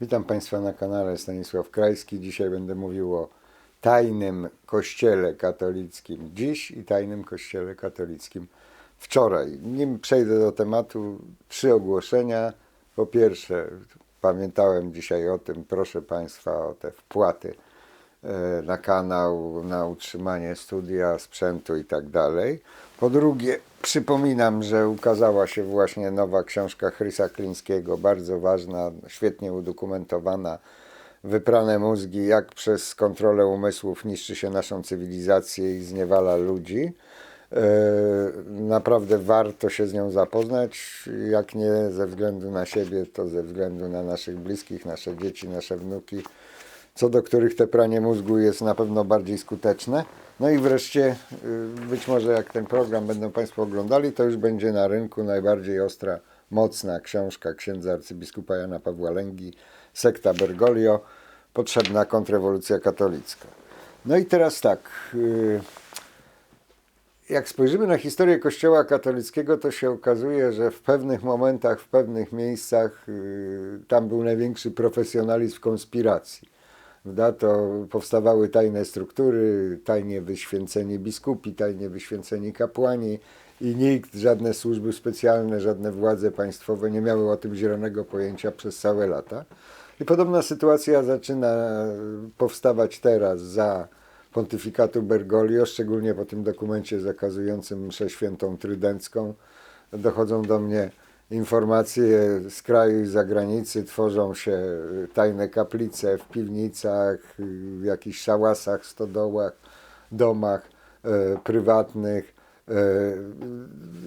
Witam Państwa na kanale Stanisław Krajski. Dzisiaj będę mówił o tajnym kościele katolickim dziś i tajnym kościele katolickim wczoraj. Nim przejdę do tematu, trzy ogłoszenia. Po pierwsze, pamiętałem dzisiaj o tym, proszę Państwa o te wpłaty na kanał, na utrzymanie studia, sprzętu i tak dalej. Po drugie, przypominam, że ukazała się właśnie nowa książka Chrysa Klińskiego, bardzo ważna, świetnie udokumentowana. Wyprane mózgi, jak przez kontrolę umysłów niszczy się naszą cywilizację i zniewala ludzi. E, Naprawdę warto się z nią zapoznać, jak nie ze względu na siebie, to ze względu na naszych bliskich, nasze dzieci, nasze wnuki co do których te pranie mózgu jest na pewno bardziej skuteczne. No i wreszcie, y, być może jak ten program będą Państwo oglądali, to już będzie na rynku najbardziej ostra, mocna książka księdza arcybiskupa Jana Pawła Lęgi, Sekta Bergoglio, Potrzebna kontrrewolucja katolicka. No i teraz tak, y, jak spojrzymy na historię Kościoła katolickiego, to się okazuje, że w pewnych momentach, w pewnych miejscach y, tam był największy profesjonalizm konspiracji. To powstawały tajne struktury, tajnie wyświęceni biskupi, tajnie wyświęceni kapłani i nikt, żadne służby specjalne, żadne władze państwowe nie miały o tym zielonego pojęcia przez całe lata. I podobna sytuacja zaczyna powstawać teraz za pontyfikatu Bergoglio, szczególnie po tym dokumencie zakazującym mszę świętą trydencką. Dochodzą do mnie informacje z kraju i zagranicy, tworzą się tajne kaplice w piwnicach, w jakichś szałasach, stodołach, domach e, prywatnych. E,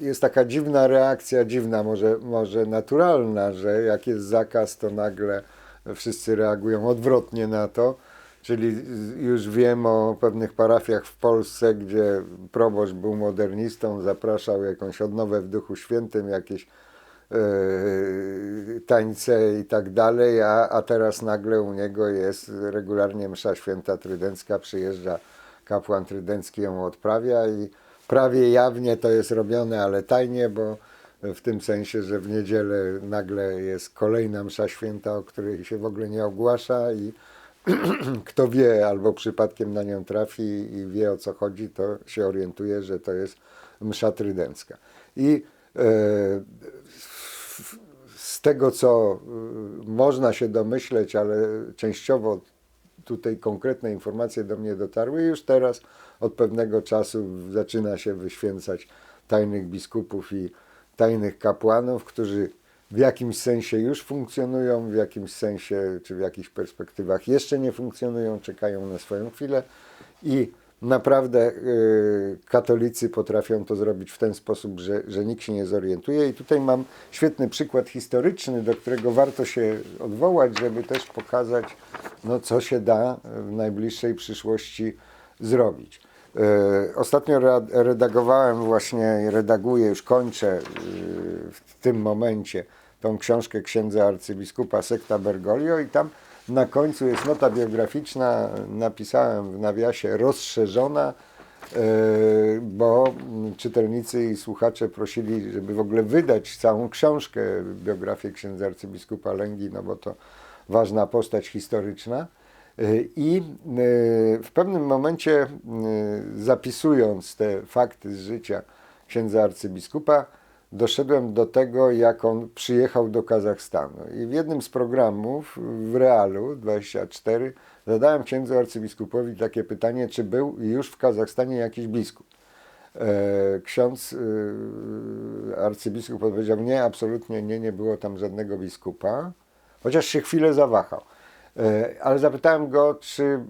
jest taka dziwna reakcja, dziwna, może, może naturalna, że jak jest zakaz, to nagle wszyscy reagują odwrotnie na to. Czyli już wiem o pewnych parafiach w Polsce, gdzie proboszcz był modernistą, zapraszał jakąś odnowę w Duchu Świętym, jakieś tańce i tak dalej, a, a teraz nagle u niego jest regularnie msza święta trydencka, przyjeżdża kapłan trydencki ją odprawia i prawie jawnie to jest robione, ale tajnie, bo w tym sensie, że w niedzielę nagle jest kolejna msza święta, o której się w ogóle nie ogłasza i kto wie, albo przypadkiem na nią trafi i wie o co chodzi, to się orientuje, że to jest msza trydencka. I e, z tego, co y, można się domyśleć, ale częściowo tutaj konkretne informacje do mnie dotarły, już teraz od pewnego czasu zaczyna się wyświęcać tajnych biskupów i tajnych kapłanów, którzy w jakimś sensie już funkcjonują, w jakimś sensie czy w jakichś perspektywach jeszcze nie funkcjonują, czekają na swoją chwilę i naprawdę y, katolicy potrafią to zrobić w ten sposób, że, że nikt się nie zorientuje. I tutaj mam świetny przykład historyczny, do którego warto się odwołać, żeby też pokazać, no, co się da w najbliższej przyszłości zrobić. E, Ostatnio re- redagowałem właśnie, redaguję, już kończę y, w tym momencie tą książkę księdza arcybiskupa Sekta Bergoglio i tam na końcu jest nota biograficzna, napisałem w nawiasie rozszerzona, e, bo czytelnicy i słuchacze prosili, żeby w ogóle wydać całą książkę, biografię księdza arcybiskupa Lęgi, no bo to ważna postać historyczna. E, I e, w pewnym momencie, zapisując te fakty z życia księdza arcybiskupa, doszedłem do tego, jak on przyjechał do Kazachstanu. I w jednym z programów w Realu 24 zadałem księdzu arcybiskupowi takie pytanie, czy był już w Kazachstanie jakiś biskup. E, Ksiądz e, arcybiskup odpowiedział, nie, absolutnie nie, nie było tam żadnego biskupa, chociaż się chwilę zawahał. E, Ale zapytałem go, czy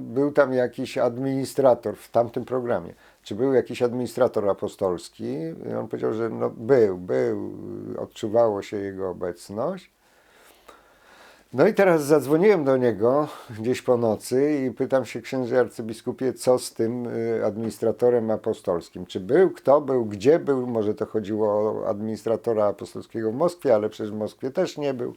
był tam jakiś administrator w tamtym programie. Czy był jakiś administrator apostolski? I on powiedział, że no, był, był, odczuwało się jego obecność. No i teraz zadzwoniłem do niego gdzieś po nocy i pytam się księży arcybiskupie, co z tym y, administratorem apostolskim. Czy był, kto był, gdzie był? Może to chodziło o administratora apostolskiego w Moskwie, ale przecież w Moskwie też nie był.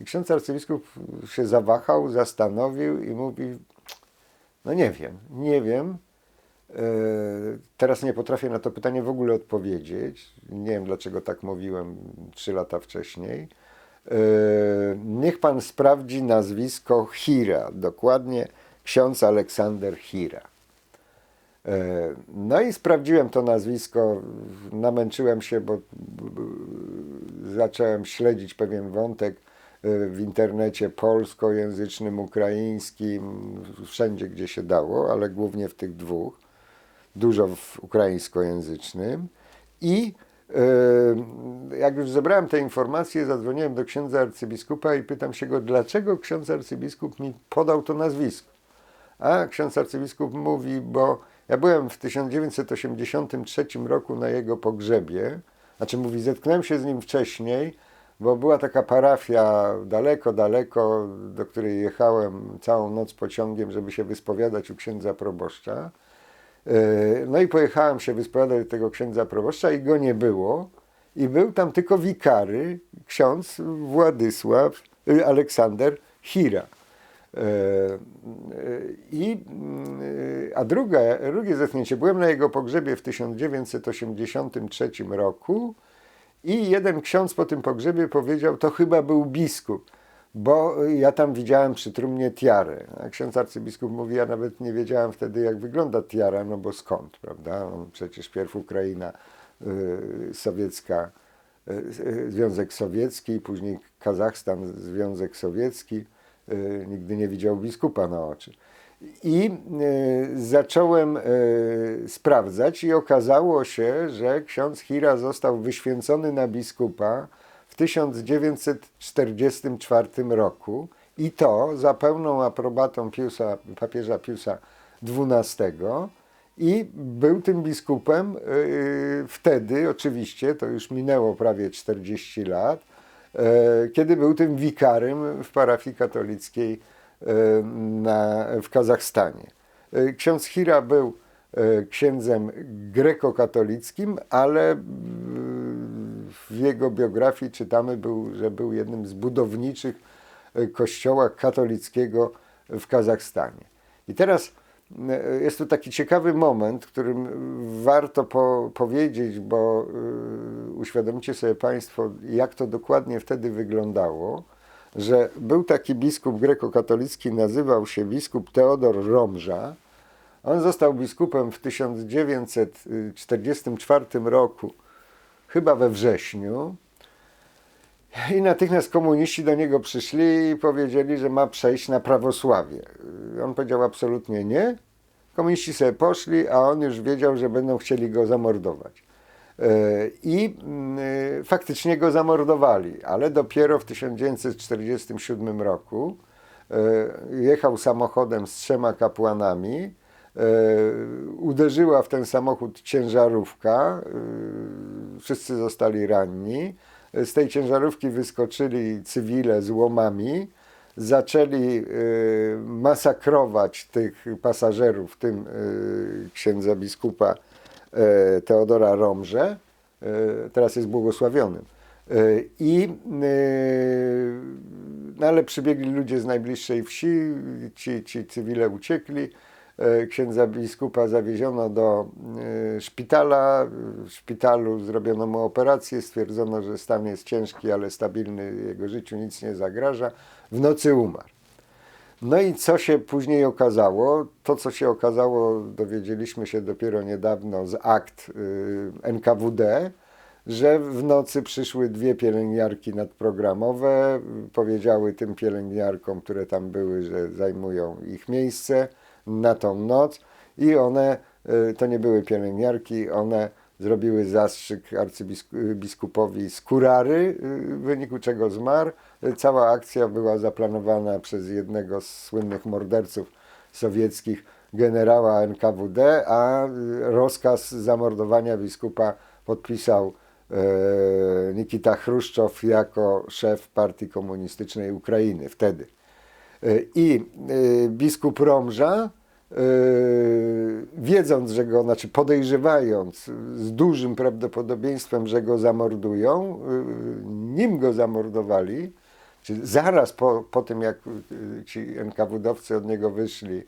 I ksiądz arcybiskup się zawahał, zastanowił i mówi, no nie wiem, nie wiem. E, Teraz nie potrafię na to pytanie w ogóle odpowiedzieć. Nie wiem, dlaczego tak mówiłem trzy lata wcześniej. E, niech pan sprawdzi nazwisko Hira, dokładnie ksiądz Aleksander Hira. E, No i sprawdziłem to nazwisko, namęczyłem się, bo zacząłem śledzić pewien wątek w internecie polskojęzycznym, ukraińskim, wszędzie gdzie się dało, ale głównie w tych dwóch, dużo w ukraińskojęzycznym. I e, jak już zebrałem te informacje, zadzwoniłem do księdza arcybiskupa i pytam się go, dlaczego ksiądz arcybiskup mi podał to nazwisko. A ksiądz arcybiskup mówi, bo ja byłem w 1983 roku na jego pogrzebie, znaczy mówi, zetknąłem się z nim wcześniej, bo była taka parafia daleko, daleko, do której jechałem całą noc pociągiem, żeby się wyspowiadać u księdza proboszcza. Yy, No i pojechałem się wyspowiadać do tego księdza proboszcza i go nie było. I był tam tylko wikary, ksiądz Władysław y, Aleksander Hira. E, e, I, mm, e, a druga, drugie zetknięcie, byłem na jego pogrzebie w 1983 roku i jeden ksiądz po tym pogrzebie powiedział, to chyba był biskup, bo ja tam widziałem przy trumnie tiarę. A ksiądz arcybiskup mówi, ja nawet nie wiedziałem wtedy, jak wygląda tiara, no bo skąd, prawda? No, przecież pierw Ukraina y, sowiecka, y, y, Związek Sowiecki, później Kazachstan, Związek Sowiecki. Nigdy nie widział biskupa na oczy. I zacząłem sprawdzać i okazało się, że ksiądz Hira został wyświęcony na biskupa 1944 roku i to za pełną aprobatą Piusa, papieża Piusa XII i był tym biskupem y, wtedy, oczywiście, to już minęło prawie 40 lat, e, kiedy był tym wikarym w parafii katolickiej e, na, w Kazachstanie. Ksiądz Hira był księdzem grekokatolickim, ale w jego biografii czytamy, był, że był jednym z budowniczych e, kościoła katolickiego w Kazachstanie. I teraz e, jest tu taki ciekawy moment, którym warto po, powiedzieć, bo y, uświadomicie sobie Państwo, jak to dokładnie wtedy wyglądało, że był taki biskup grekokatolicki, nazywał się biskup Teodor Romża. On został biskupem w 1944 roku, chyba we wrześniu. I natychmiast komuniści do niego przyszli i powiedzieli, że ma przejść na prawosławie. On powiedział absolutnie nie. Komuniści sobie poszli, a on już wiedział, że będą chcieli go zamordować. E, I mm, faktycznie go zamordowali, ale dopiero w 1947 roku e, jechał samochodem z trzema kapłanami. e, Uderzyła w ten samochód ciężarówka. Wszyscy zostali ranni. Z tej ciężarówki wyskoczyli cywile z łomami, zaczęli y, masakrować tych pasażerów, w tym y, księdza biskupa y, Teodora Romże, teraz jest błogosławionym. I, no ale przybiegli ludzie z najbliższej wsi, ci, ci cywile uciekli. E, księdza biskupa zawieziono do e, szpitala. W szpitalu zrobiono mu operację, stwierdzono, że stan jest ciężki, ale stabilny, jego życiu nic nie zagraża. W nocy umarł. No i co się później okazało? To, co się okazało, dowiedzieliśmy się dopiero niedawno z akt y, NKWD, że w nocy przyszły dwie pielęgniarki nadprogramowe, powiedziały tym pielęgniarkom, które tam były, że zajmują ich miejsce na tą noc i one, y, to nie były pielęgniarki, one zrobiły zastrzyk arcybiskupowi skórary, y, w wyniku czego zmarł. Y, Cała akcja była zaplanowana przez jednego z słynnych morderców sowieckich, generała NKWD, a y, rozkaz zamordowania biskupa podpisał Nikita Chruszczow jako szef Partii Komunistycznej Ukrainy wtedy. Y, I y, biskup Romża, y, wiedząc, że go, znaczy podejrzewając z dużym prawdopodobieństwem, że go zamordują, y, nim go zamordowali, czy zaraz po, po tym, jak y, ci NKWD-owcy od niego wyszli,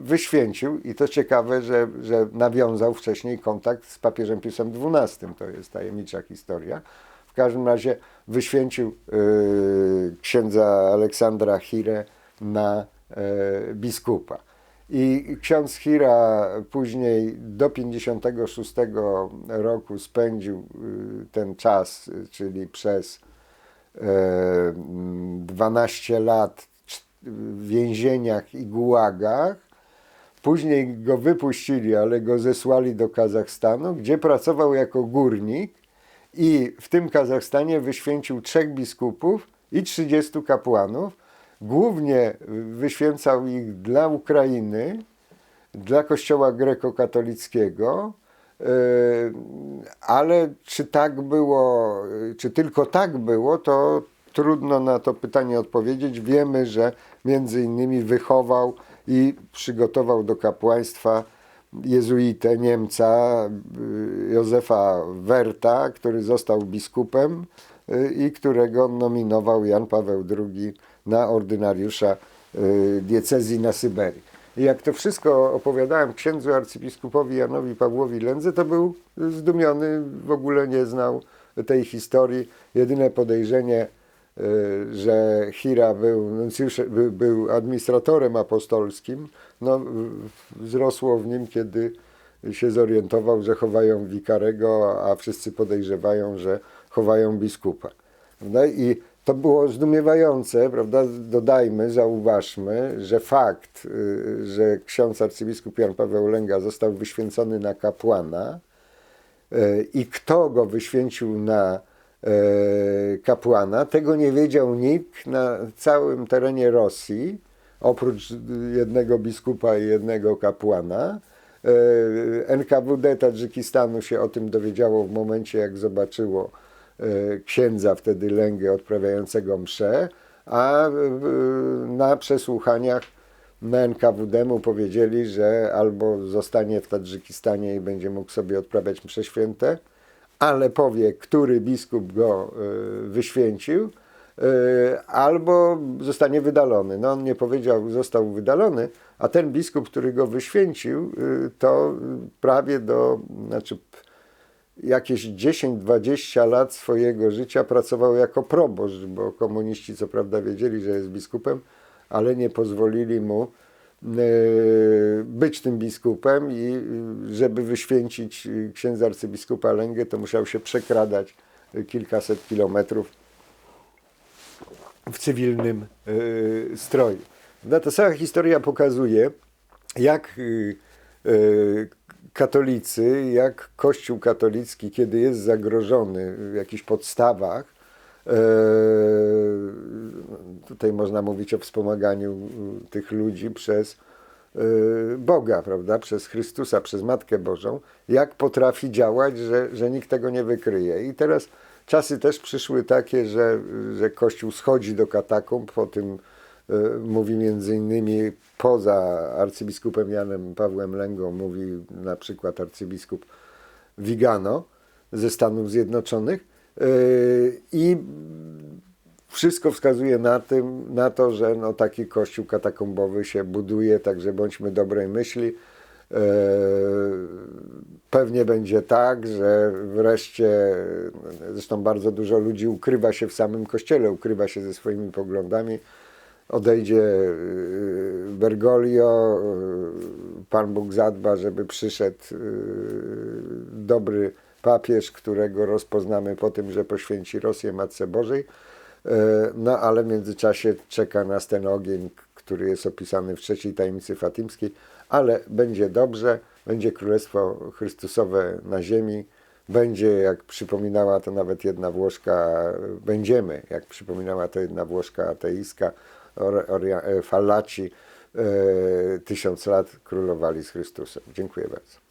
wyświęcił i to ciekawe, że, że nawiązał wcześniej kontakt z papieżem Piusem XII. To jest tajemnicza historia. W każdym razie wyświęcił księdza Aleksandra Hire na biskupa. I ksiądz Hira później do 56 roku spędził y, ten czas, czyli przez e, mm, 12 lat cz- w więzieniach i gułagach. Później go wypuścili, ale go zesłali do Kazachstanu, gdzie pracował jako górnik i w tym Kazachstanie wyświęcił trzech biskupów i 30 kapłanów. Głównie wyświęcał ich dla Ukrainy, dla Kościoła grekokatolickiego, Yy, ale czy tak było, czy tylko tak było, to trudno na to pytanie odpowiedzieć. Wiemy, że między innymi wychował i przygotował do kapłaństwa jezuitę Niemca yy, Józefa Werta, który został biskupem yy, i którego nominował Jan Paweł II na ordynariusza yy, diecezji na Syberii. I jak to wszystko opowiadałem księdzu arcybiskupowi Janowi Pawłowi Lędze, to był zdumiony, w ogóle nie znał tej historii. Jedyne podejrzenie, y, że Hira był, nuncjuszem- był, administratorem apostolskim, no, wzrosło w nim, kiedy się zorientował, że chowają wikarego, a wszyscy podejrzewają, że chowają biskupa. Prawda? I to było zdumiewające, prawda? Dodajmy, zauważmy, że fakt, y, że ksiądz arcybiskup Jan Paweł Lęga został wyświęcony na kapłana y, i kto go wyświęcił na y, kapłana, tego nie wiedział nikt na całym terenie Rosji, oprócz jednego biskupa i jednego kapłana. Y, NKWD Tadżykistanu się o tym dowiedziało w momencie, jak zobaczyło e, księdza wtedy Lęgę odprawiającego mszę, a e, na przesłuchaniach na NKWD mu powiedzieli, że albo zostanie w Tadżykistanie i będzie mógł sobie odprawiać msze święte, ale powie, który biskup go e, wyświęcił, e, albo zostanie wydalony. No on nie powiedział, został wydalony, a ten biskup, który go wyświęcił, e, to prawie do, znaczy jakieś 10-20 lat swojego życia pracował jako proboszcz, bo komuniści co prawda wiedzieli, że jest biskupem, ale nie pozwolili mu e, być tym biskupem i e, żeby wyświęcić e, księdza arcybiskupa Lęgę, to musiał się przekradać e, kilkaset kilometrów w cywilnym e, stroju. To cała historia pokazuje, jak y, katolicy, jak Kościół katolicki, kiedy jest zagrożony w jakichś podstawach, e, tutaj można mówić o wspomaganiu y, tych ludzi przez y, Boga, prawda, przez Chrystusa, przez Matkę Bożą, jak potrafi działać, że, że nikt tego nie wykryje. I teraz czasy też przyszły takie, że, że Kościół schodzi do katakumb, po tym mówi między innymi poza arcybiskupem Janem Pawłem Lęgą, mówi na przykład arcybiskup Vigano ze Stanów Zjednoczonych y, i wszystko wskazuje na, tym, na to, że no, taki kościół katakombowy się buduje, także bądźmy dobrej myśli. E, Pewnie będzie tak, że wreszcie, zresztą bardzo dużo ludzi ukrywa się w samym kościele, ukrywa się ze swoimi poglądami. Odejdzie y, Bergoglio, y, Pan Bóg zadba, żeby przyszedł y, dobry papież, którego rozpoznamy po tym, że poświęci Rosję Matce Bożej. E, No ale w międzyczasie czeka nas ten ogień, który jest opisany w trzeciej tajemnicy fatimskiej, ale będzie dobrze, będzie Królestwo Chrystusowe na ziemi, będzie, jak przypominała to nawet jedna Włoszka, będziemy, jak przypominała to jedna Włoszka ateistka, e, Fallaci, e, tysiąc lat królowali z Chrystusem. Dziękuję bardzo.